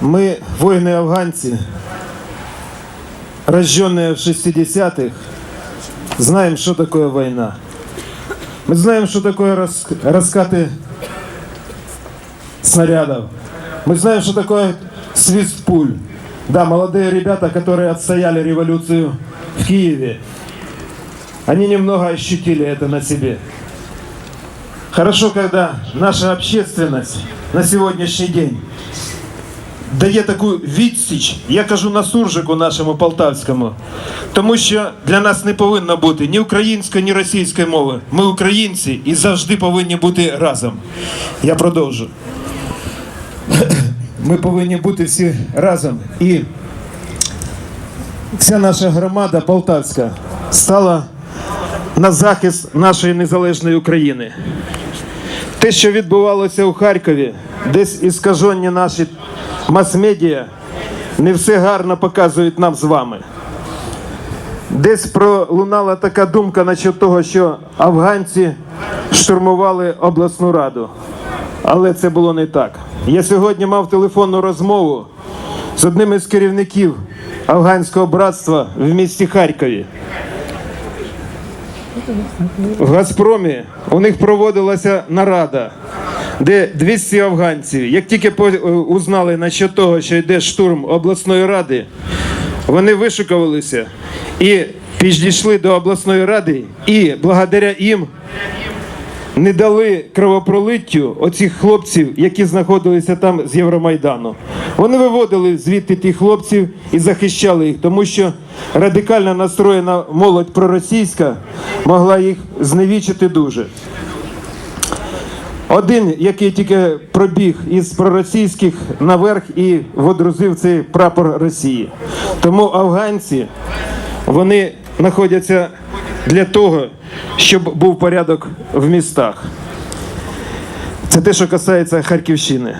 Мы, воины-афганцы, рожденные в 60-х, знаем, что такое война. Мы знаем, что такое рас- раскаты снарядов. Мы знаем, что такое свист пуль. Да, молодые ребята, которые отстояли революцию в Киеве, они немного ощутили это на себе. Хорошо, когда наша общественность на сегодняшний день дає таку відсіч, я кажу на суржику нашому полтавському, тому що для нас не повинно бути ні української, ні російської мови. Ми українці і завжди повинні бути разом. Я продовжу. Ми повинні бути всі разом. І вся наша громада полтавська стала на захист нашої незалежної України. Те, що відбувалося у Харкові, десь іскажені наші мас-медіа, не все гарно показують нам з вами. Десь пролунала така думка насчет того, що афганці штурмували обласну раду. Але це було не так. Я сьогодні мав телефонну розмову з одним із керівників афганського братства в місті Харкові. В Газпромі у них проводилася нарада, де 200 афганців, як тільки е, узнали насчет того, що йде штурм обласної ради, вони вишукувалися і підійшли до обласної ради, і благодаря їм не дали кровопролиттю оцих хлопців, які знаходилися там з Євромайдану. Вони виводили звідти тих хлопців і захищали їх, тому що радикально настроєна молодь проросійська могла їх зневічити дуже. Один, який тільки пробіг із проросійських наверх і водрузив цей прапор Росії. Тому афганці вони знаходяться для того, щоб був порядок в містах. Це те, що касається Харківщини.